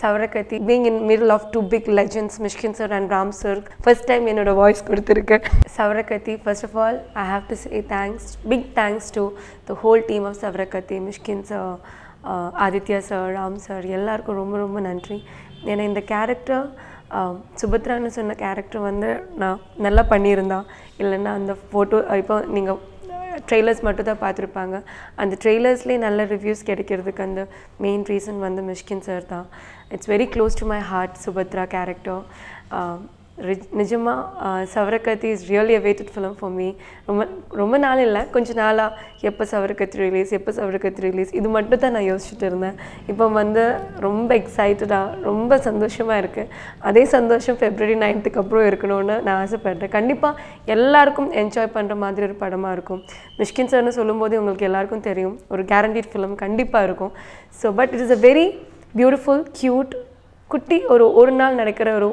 Savarakathi being in middle of two big legends Mysskin sir and Ram sir first time என்னோட voice கொடுத்துருக்கேன். Savarakathi first of all I have to say thanks big thanks to the whole team of Savarakathi Mysskin sir Aditya sir Ram sir எல்லாருக்கும் ரொம்ப ரொம்ப நன்றி. ஏன்னா இந்த character சுபத்ரான்னு um, சொன்ன கேரக்டர் வந்து நான் நல்லா பண்ணியிருந்தா. இல்லைன்னா அந்த ஃபோட்டோ இப்போ நீங்கள் ட்ரெய்லர்ஸ் மட்டும் தான் பார்த்துருப்பாங்க. அந்த ட்ரெய்லர்ஸ்லேயே நல்ல ரிவ்யூஸ் கிடைக்கிறதுக்கு அந்த மெயின் ரீசன் வந்து மிஷ்கின் சார் தான். It's very close to my heart Subhadra character நிஜமாக Savarakathi is really awaited film for me ரொம்ப ரொம்ப நாள் இல்லை. கொஞ்ச நாளாக எப்போ சவரக்கத்தி ரிலீஸ் எப்போ சவரக்கத்தி ரிலீஸ் இது மட்டும் தான் நான் யோசிச்சுட்டு இருந்தேன். இப்போ வந்து ரொம்ப எக்ஸைட்டடாக ரொம்ப சந்தோஷமாக இருக்குது அதே சந்தோஷம் ஃபெப்ரவரி நைன்த்துக்கு அப்புறம் இருக்கணும்னு நான் ஆசைப்பட்றேன். கண்டிப்பாக எல்லாருக்கும் என்ஜாய் பண்ணுற மாதிரி ஒரு படமாக இருக்கும். மிஷ்கின் சார்னு சொல்லும்போது உங்களுக்கு எல்லாருக்கும் தெரியும். ஒரு கேரண்டீட் ஃபிலிம் கண்டிப்பாக இருக்கும். So but it is a very beautiful cute குட்டி ஒரு ஒரு நாள் நடக்கிற ஒரு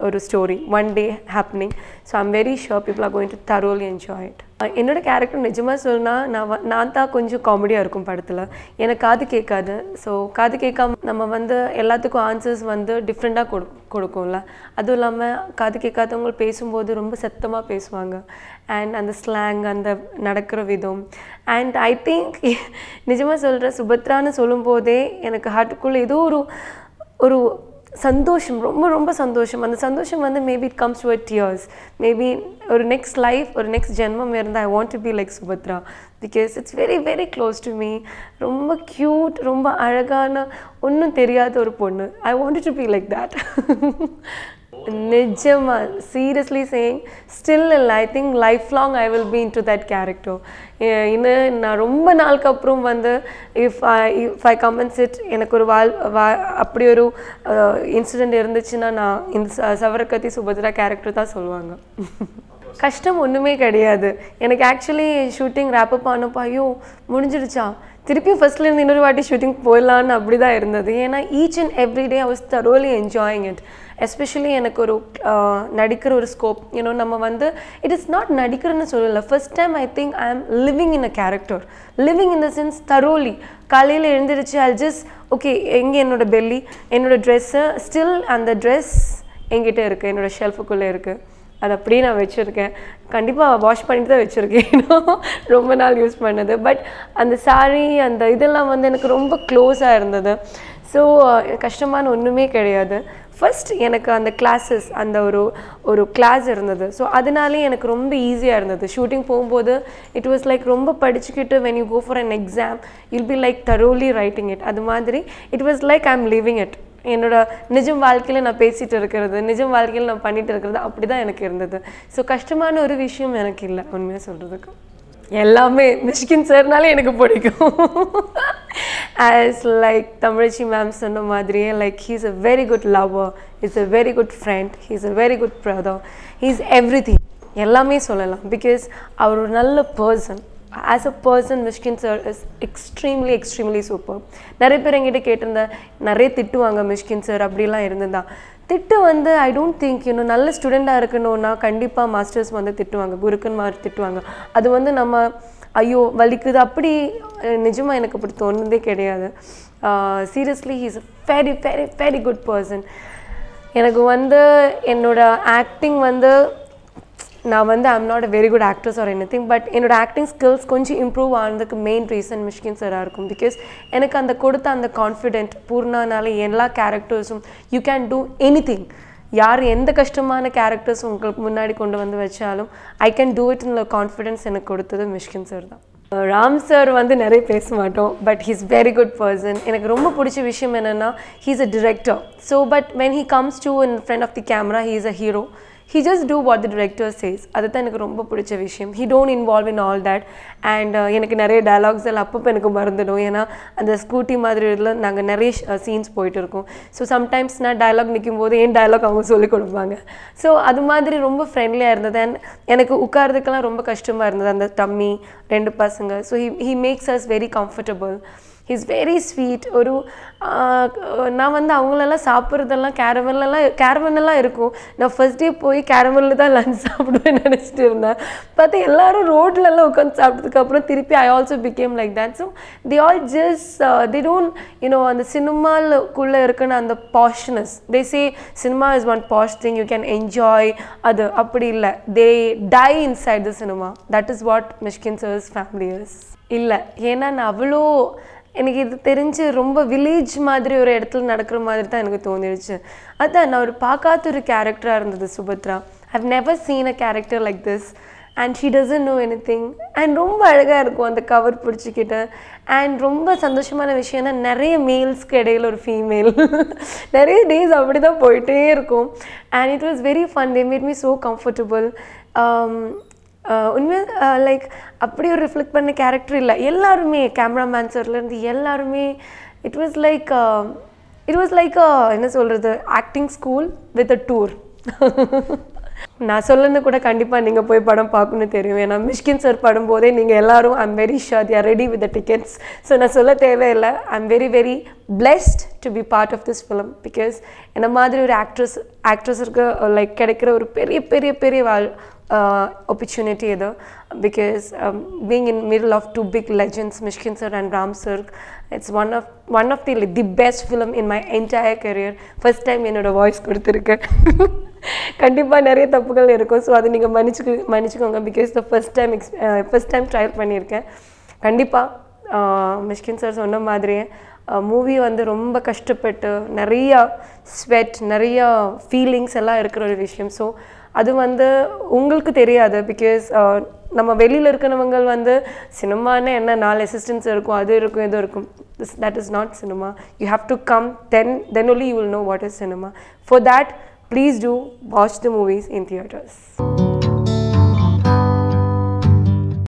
ஒரு story one day happening so I'm very sure people are going to thoroughly enjoy it என்னோட கேரக்டர் நிஜமாக சொன்னால் நான் வ- நான் தான் கொஞ்சம் காமெடியாக இருக்கும் படத்தில். எனக்கு காது கேட்காது. ஸோ காது கேட்காம நம்ம வந்து எல்லாத்துக்கும் ஆன்சர்ஸ் வந்து டிஃப்ரெண்ட்டாக கொடு கொடுக்கும்ல. அதுவும் இல்லாமல் காது கேட்காதவங்க பேசும்போது ரொம்ப சத்தமாக பேசுவாங்க. அண்ட் அந்த ஸ்லாங் அந்த நடக்கிற விதம். அண்ட் ஐ திங்க் நிஜமாக சொல்கிற சுபத்ரான்னு சொல்லும்போதே எனக்கு ஹார்ட்டுக்குள்ளே ஏதோ ஒரு ஒரு சந்தோஷம் ரொம்ப ரொம்ப சந்தோஷம். அந்த சந்தோஷம் வந்து maybe it comes to tears maybe ஒரு நெக்ஸ்ட் லைஃப் ஒரு நெக்ஸ்ட் ஜென்மம் இருந்தால் I want to be like Subhadra because it's very very close to me ரொம்ப க்யூட் ரொம்ப அழகான ஒன்றும் தெரியாத ஒரு பொண்ணு. I want to be like that நிஜமாக சீரியஸ்லி சேயிங் ஸ்டில் இல்லை I think life long I will be into that character இன்னும் நான் ரொம்ப நாளுக்கு அப்புறம் வந்து if I if I comments it எனக்கு ஒரு வாழ் வா அப்படி ஒரு இன்சிடெண்ட் இருந்துச்சுன்னா நான் இந்த சவரகத்தி சவரக்கத்தி சுபத்ரா கேரக்டர் தான் சொல்லுவாங்க. கஷ்டம் ஒன்றுமே கிடையாது. எனக்கு ஆக்சுவலி ஷூட்டிங் ரேப்பப் ஆனப்போ ஐயோ முடிஞ்சிடுச்சா? திருப்பியும் ஃபர்ஸ்ட்லேருந்து இன்னொரு வாட்டி ஷூட்டிங் போயிடலான்னு அப்படி தான் இருந்தது. ஏன்னா each and every day I was thoroughly enjoying it especially எனக்கு ஒரு நடிக்கிற ஒரு ஸ்கோப் ஏன்னோ நம்ம வந்து இட் இஸ் நாட் நடிக்கிறேன்னு சொல்லலை. First time I think I am living in a character living in the sense thoroughly காலையில் எழுந்திரிச்சு ஐ ஜஸ்ட் ஓகே எங்கே என்னோட பெல்லி என்னோட ட்ரெஸ்ஸு ஸ்டில் அந்த ட்ரெஸ் என்கிட்ட இருக்குது என்னோட ஷெல்ஃபுக்குள்ளே இருக்குது அது அப்படியே நான் வச்சுருக்கேன். கண்டிப்பாக வாஷ் பண்ணிட்டு தான் வச்சுருக்கேன். ரொம்ப நாள் யூஸ் பண்ணது. பட் அந்த சாரீ அந்த இதெல்லாம் வந்து எனக்கு ரொம்ப க்ளோஸாக இருந்தது. ஸோ கஷ்டமான ஒன்றுமே கிடையாது. ஃபஸ்ட் எனக்கு அந்த கிளாஸஸ் அந்த ஒரு ஒரு கிளாஸ் இருந்தது. ஸோ அதனாலே எனக்கு ரொம்ப ஈஸியாக இருந்தது. ஷூட்டிங் போகும்போது இட் வாஸ் லைக் ரொம்ப படிச்சுக்கிட்டு when you go for an exam you'll be like thoroughly writing it அது மாதிரி it was like I am living it என்னோட நிஜம் வாழ்க்கையில் நான் பேசிட்டு இருக்கிறது நிஜம் வாழ்க்கையில் நான் பண்ணிட்டு இருக்கிறது அப்படி தான் எனக்கு இருந்தது. ஸோ கஷ்டமான ஒரு விஷயம் எனக்கு இல்லை உண்மையாக சொல்கிறதுக்கு எல்லாமே மிஷ்கின் சார்னாலே எனக்கு பிடிக்கும். ஆஸ் லைக் தமிழச்சி மேம் சொன்ன மாதிரியே like he's a very good lover is a very good friend he's a very good brother he's everything எல்லாமே சொல்லலாம். பிகாஸ் அவர் ஒரு நல்ல person as a person Mishkin sir is extremely extremely super நிறைய பேர் எங்கிட்ட கேட்டிருந்தேன் நிறைய திட்டுவாங்க மிஷ்கின் சார் அப்படிலாம் இருந்ததா திட்டு வந்து ஐ டோன்ட் திங்க் இன்னும் நல்ல ஸ்டூடெண்ட்டாக இருக்கணும்னா கண்டிப்பாக மாஸ்டர்ஸ் வந்து திட்டுவாங்க குருக்கன்மார் திட்டுவாங்க. அது வந்து நம்ம ஐயோ வலிக்குது அப்படி நிஜமாக எனக்கு அப்படி தோணுனதே கிடையாது. Seriously he's very very very good person எனக்கு வந்து என்னோடய ஆக்டிங் வந்து நான் வந்து I'm not a very good actress or anything but என்னோட ஆக்டிங் ஸ்கில்ஸ் கொஞ்சம் இம்ப்ரூவ் ஆனதுக்கு மெயின் ரீசன் மிஷ்கின் சாராக இருக்கும். பிகாஸ் எனக்கு அந்த கொடுத்த அந்த கான்ஃபிடென்ட் பூர்ணானால எல்லா கேரக்டர்ஸும் you can do anything யார் எந்த கஷ்டமான கேரக்டர்ஸ் உங்களுக்கு முன்னாடி கொண்டு வந்து வச்சாலும் ஐ கேன் டூ இட் இந்த கான்ஃபிடென்ஸ் எனக்கு கொடுத்தது மிஷ்கின் சார் தான். ராம் சார் வந்து நிறைய பேச மாட்டோம் but he's very good person எனக்கு ரொம்ப பிடிச்ச விஷயம் என்னென்னா he's a director so but when he comes to in front of the camera he is a hero he just do what the director says அதுதான் எனக்கு ரொம்ப பிடிச்ச விஷயம். He don't involve in all that and எனக்கு நிறைய dialogues எல்லாம் அப்பப்போ எனக்கு மறந்துடும். ஏன்னா அந்த ஸ்கூட்டி மாதிரி இதில் நாங்கள் நிறைய uh, சீன்ஸ் போயிட்டு இருக்கோம். ஸோ சம்டைம்ஸ் நான் டயலாக் நிற்கும் போது என் டயலாக் அவங்க சொல்லிக் கொடுப்பாங்க. ஸோ அது மாதிரி ரொம்ப ஃப்ரெண்ட்லியாக இருந்தது. அண்ட் எனக்கு உட்கார்றதுக்கெல்லாம் ரொம்ப கஷ்டமாக இருந்தது. அந்த டம்மி ரெண்டு பசங்க. So he he makes us very comfortable is very sweet ஒரு நான் வந்து அவங்களெல்லாம் சாப்பிட்றதெல்லாம் கேரமல்லாம் கேரமல்லாம் இருக்கும். நான் ஃபஸ்ட் டே போய் கேரமலில் தான் லஞ்ச் சாப்பிடுவேன் நினச்சிட்டு இருந்தேன். பார்த்து எல்லாரும் ரோட்லலாம் உட்காந்து சாப்பிட்டதுக்கப்புறம் திருப்பி I also became like that so the all just the don't you know அந்த சினிமாலுக்குள்ளே இருக்குன்னு அந்த poshness they say cinema is one posh thing you can enjoy அது அப்படி இல்லை. They die inside the cinema that is what Mishkin sir's family is இல்லை. ஏன்னா நான் அவ்வளோ எனக்கு இது தெரிஞ்சு ரொம்ப வில்லேஜ் மாதிரி ஒரு இடத்துல நடக்கிற மாதிரி தான் எனக்கு தோணிடுச்சு. அதான் நான் ஒரு பார்க்காத ஒரு கேரக்டராக இருந்தது Subhadra. I've never seen a character like this and she doesn't know anything and ரொம்ப அழகாக இருக்கும் அந்த கவர் பிடிச்சிக்கிட்டு. அண்ட் ரொம்ப சந்தோஷமான விஷயம்னா நிறைய மேல்ஸ்க்கு இடையில ஒரு ஃபீமேல் நிறைய டேஸ் அப்படி தான் போயிட்டே இருக்கும். And it was very fun they made me so comfortable உண்மையாக லைக் அப்படி ஒரு ரிஃப்ளெக்ட் பண்ண கேரக்டர் இல்லை. எல்லாருமே கேமராமேன் சார்லேருந்து எல்லாருமே it was like it was like என்ன சொல்கிறது acting school with a tour நான் சொல்லணும் கூட கண்டிப்பாக நீங்கள் போய் படம் பார்க்கணும்னு தெரியும். ஏன்னா மிஷ்கின் சார் படும்போதே நீங்கள் எல்லோரும் I'm very sure are ready with the tickets so நான் சொல்ல தேவையில்லை. I'm very very blessed to be part of this film because என்ன மாதிரி ஒரு ஆக்ட்ரஸ் ஆக்ட்ரஸருக்கு லைக் கிடைக்கிற ஒரு பெரிய பெரிய பெரிய வாழ் Uh, opportunity either because um, being in middle of two big legends Mishkin sir and Ram sir it's one of one of the the best film in my entire career. First time என்னோட voice கொடுத்துருக்கேன். கண்டிப்பாக நிறைய தப்புகள் இருக்கும். So அதை நீங்கள் மன்னிச்சுக்கு மன்னிச்சுக்கோங்க. Because the first time எக்ஸ் ஃபஸ்ட் டைம் ட்ரையல் பண்ணியிருக்கேன். கண்டிப்பாக மிஷ்கின் uh, சார் சொன்ன மாதிரியே uh, மூவி வந்து ரொம்ப கஷ்டப்பட்டு நிறையா ஸ்வெட் நிறையா ஃபீலிங்ஸ் எல்லாம் இருக்கிற ஒரு விஷயம். ஸோ அது வந்து உங்களுக்கு தெரியாது பிகாஸ் uh, நம்ம வெளியில் இருக்கிறவங்க வந்து சினிமானே என்ன நாலு அசிஸ்டன்ஸ் இருக்கும் அது இருக்கும் இது இருக்கும். That is not cinema you have to come then then only you will know what is cinema for that please do watch the movies in theatres